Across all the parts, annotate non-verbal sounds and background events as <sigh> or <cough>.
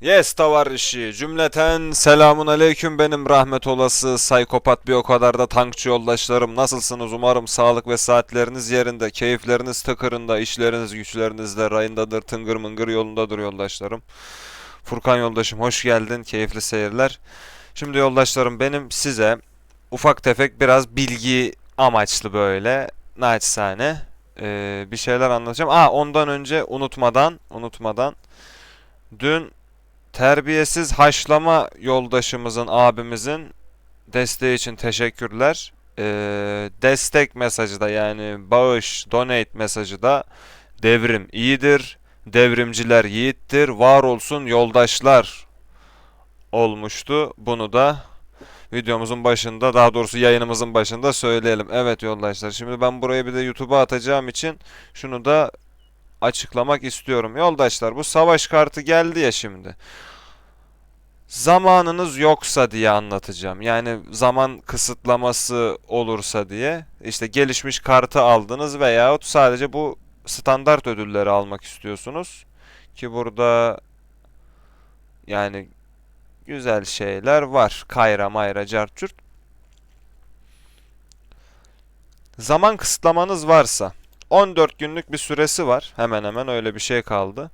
Yes tavarrişi. Cümleten selamun aleyküm benim rahmet olası saykopat bir o kadar da tankçı yoldaşlarım. Nasılsınız? Umarım sağlık ve saatleriniz yerinde, keyifleriniz tıkırında, işleriniz güçleriniz de rayındadır, tıngır mıngır yolundadır yoldaşlarım. Furkan yoldaşım hoş geldin, keyifli seyirler. Şimdi yoldaşlarım benim size ufak tefek biraz bilgi amaçlı böyle naçizane eee, bir şeyler anlatacağım. Aa ondan önce unutmadan, unutmadan dün Terbiyesiz haşlama yoldaşımızın, abimizin desteği için teşekkürler. Ee, destek mesajı da yani bağış, donate mesajı da devrim iyidir, devrimciler yiğittir, var olsun yoldaşlar olmuştu. Bunu da videomuzun başında, daha doğrusu yayınımızın başında söyleyelim. Evet yoldaşlar, şimdi ben burayı bir de YouTube'a atacağım için şunu da açıklamak istiyorum. Yoldaşlar bu savaş kartı geldi ya şimdi. Zamanınız yoksa diye anlatacağım. Yani zaman kısıtlaması olursa diye. İşte gelişmiş kartı aldınız veyahut sadece bu standart ödülleri almak istiyorsunuz. Ki burada yani güzel şeyler var. Kayra mayra cart curt. Zaman kısıtlamanız varsa 14 günlük bir süresi var. Hemen hemen öyle bir şey kaldı.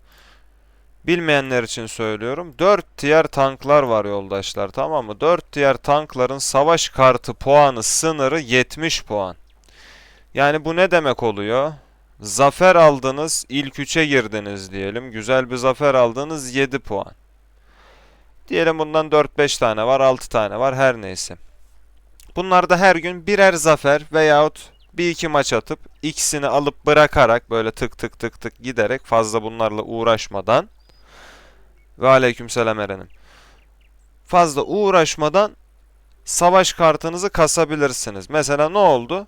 Bilmeyenler için söylüyorum. 4 tier tanklar var yoldaşlar tamam mı? 4 tier tankların savaş kartı puanı sınırı 70 puan. Yani bu ne demek oluyor? Zafer aldınız, ilk 3'e girdiniz diyelim. Güzel bir zafer aldınız 7 puan. Diyelim bundan 4-5 tane var, 6 tane var her neyse. Bunlarda her gün birer zafer veyahut bir iki maç atıp ikisini alıp bırakarak böyle tık tık tık tık giderek fazla bunlarla uğraşmadan ve aleykümselam Eren'im. Fazla uğraşmadan savaş kartınızı kasabilirsiniz. Mesela ne oldu?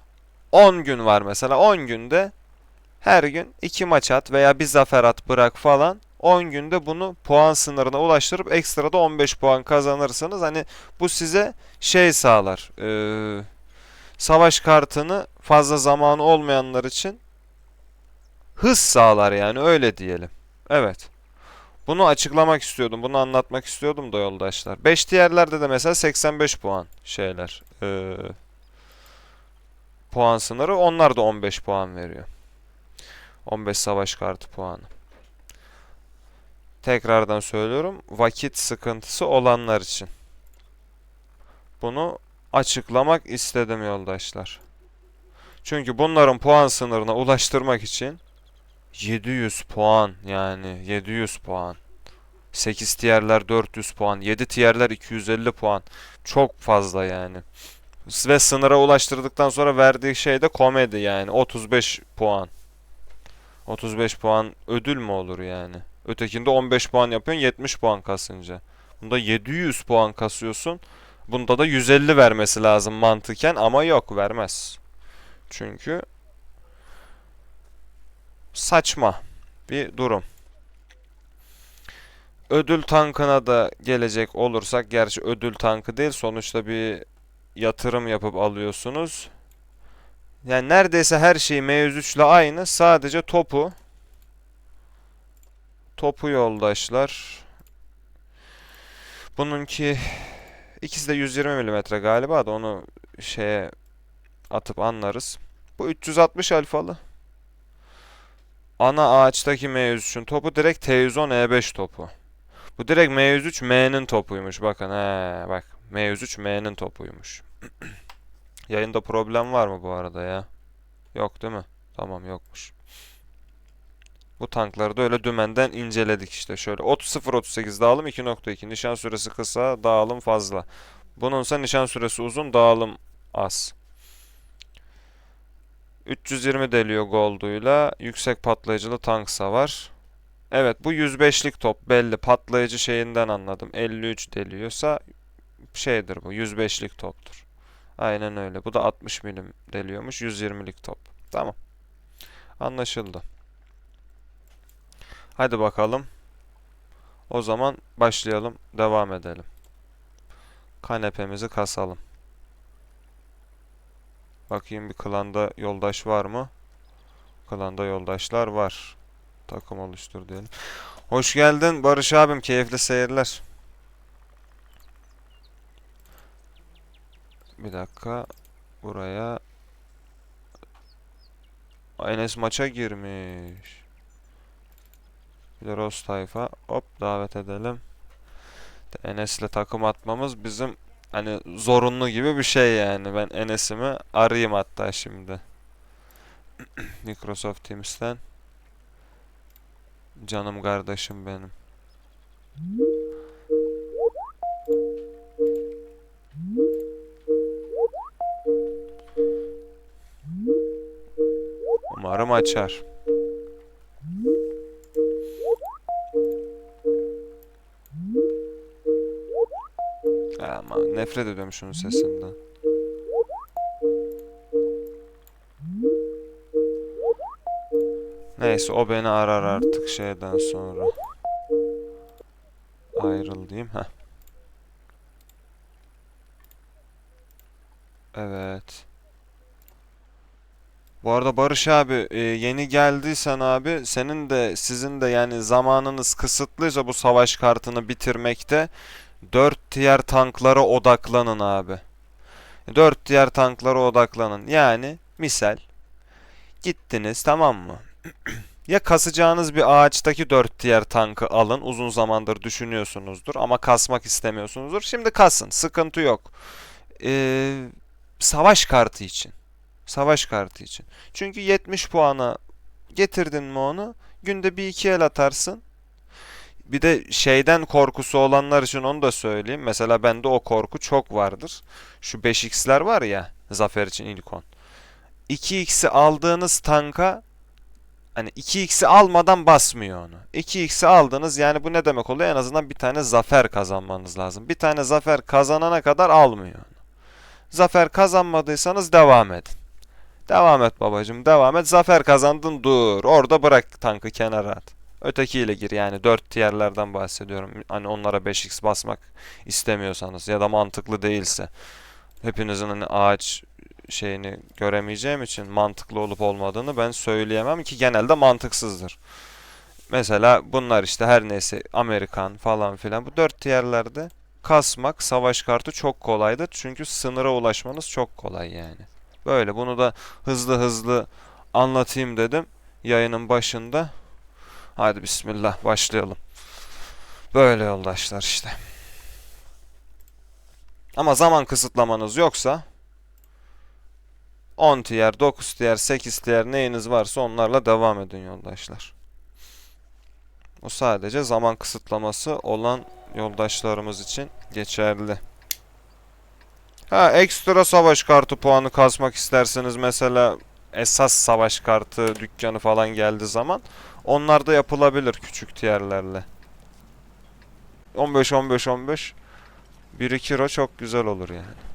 10 gün var mesela. 10 günde her gün 2 maç at veya bir zafer at bırak falan. 10 günde bunu puan sınırına ulaştırıp ekstra da 15 puan kazanırsınız. Hani bu size şey sağlar. Ee, savaş kartını fazla zamanı olmayanlar için hız sağlar yani öyle diyelim. Evet. Bunu açıklamak istiyordum. Bunu anlatmak istiyordum da yoldaşlar. 5 diğerlerde de mesela 85 puan şeyler. Ee, puan sınırı. Onlar da 15 puan veriyor. 15 savaş kartı puanı. Tekrardan söylüyorum. Vakit sıkıntısı olanlar için. Bunu açıklamak istedim yoldaşlar. Çünkü bunların puan sınırına ulaştırmak için 700 puan yani 700 puan. 8 tierler 400 puan, 7 tierler 250 puan. Çok fazla yani. Ve sınıra ulaştırdıktan sonra verdiği şey de komedi yani 35 puan. 35 puan ödül mü olur yani? Ötekinde 15 puan yapıyorsun 70 puan kasınca. Bunda 700 puan kasıyorsun. Bunda da 150 vermesi lazım mantıken ama yok vermez. Çünkü saçma bir durum. Ödül tankına da gelecek olursak, gerçi ödül tankı değil sonuçta bir yatırım yapıp alıyorsunuz. Yani neredeyse her şey M103 ile aynı. Sadece topu topu yoldaşlar. Bununki ikisi de 120 mm galiba da onu şeye atıp anlarız. Bu 360 alfalı. Ana ağaçtaki M103'ün topu direkt T110 E5 topu. Bu direkt M103 M'nin topuymuş. Bakın he bak. M103 M'nin topuymuş. <clears throat> Yayında problem var mı bu arada ya? Yok değil mi? Tamam yokmuş. Bu tankları da öyle dümenden inceledik işte. Şöyle 0.38 dağılım 2.2. Nişan süresi kısa, dağılım fazla. Bununsa nişan süresi uzun, dağılım az. 320 deliyor Gold'uyla. Yüksek patlayıcılı tank savar. Evet bu 105'lik top belli. Patlayıcı şeyinden anladım. 53 deliyorsa şeydir bu. 105'lik toptur. Aynen öyle. Bu da 60 milim deliyormuş. 120'lik top. Tamam. Anlaşıldı. Hadi bakalım. O zaman başlayalım. Devam edelim. Kanepemizi kasalım. Bakayım bir klanda yoldaş var mı? Klanda yoldaşlar var. Takım oluştur diyelim. Hoş geldin Barış abim. Keyifli seyirler. Bir dakika. Buraya. Enes maça girmiş. Bir de Ross tayfa. Hop davet edelim. Enes'le takım atmamız bizim hani zorunlu gibi bir şey yani. Ben Enes'imi arayayım hatta şimdi. <clears throat> Microsoft Teams'ten. Canım kardeşim benim. Umarım açar. Ama nefret ediyorum şunun sesinden. Neyse o beni arar artık şeyden sonra. Ayrıl diyeyim. Heh. Evet. Bu arada Barış abi e, yeni geldiysen abi senin de sizin de yani zamanınız kısıtlıysa bu savaş kartını bitirmekte 4 tier tanklara odaklanın abi. 4 tier tanklara odaklanın. Yani misal gittiniz tamam mı? <clears throat> Ya kasacağınız bir ağaçtaki 4 tier tankı alın. Uzun zamandır düşünüyorsunuzdur ama kasmak istemiyorsunuzdur. Şimdi kasın. Sıkıntı yok. Ee, savaş kartı için. Savaş kartı için. Çünkü 70 puana getirdin mi onu günde bir iki el atarsın. Bir de şeyden korkusu olanlar için onu da söyleyeyim. Mesela bende o korku çok vardır. Şu 5x'ler var ya zafer için ilk 10. 2x'i aldığınız tanka hani 2x'i almadan basmıyor onu. 2x'i aldınız yani bu ne demek oluyor? En azından bir tane zafer kazanmanız lazım. Bir tane zafer kazanana kadar almıyor onu. Zafer kazanmadıysanız devam edin. Devam et babacım devam et. Zafer kazandın dur. Orada bırak tankı kenara at. Ötekiyle gir yani 4 tierlerden bahsediyorum. Hani onlara 5x basmak istemiyorsanız ya da mantıklı değilse. Hepinizin hani ağaç şeyini göremeyeceğim için mantıklı olup olmadığını ben söyleyemem ki genelde mantıksızdır. Mesela bunlar işte her neyse Amerikan falan filan bu 4 tierlerde kasmak savaş kartı çok kolaydır. Çünkü sınıra ulaşmanız çok kolay yani. Böyle bunu da hızlı hızlı anlatayım dedim yayının başında. Hadi bismillah başlayalım. Böyle yoldaşlar işte. Ama zaman kısıtlamanız yoksa 10 tier, 9 tier, 8 tier neyiniz varsa onlarla devam edin yoldaşlar. O sadece zaman kısıtlaması olan yoldaşlarımız için geçerli. Ha ekstra savaş kartı puanı kasmak isterseniz mesela esas savaş kartı dükkanı falan geldiği zaman onlar da yapılabilir küçük tierlerle. 15 15 15 1 2 ro çok güzel olur yani.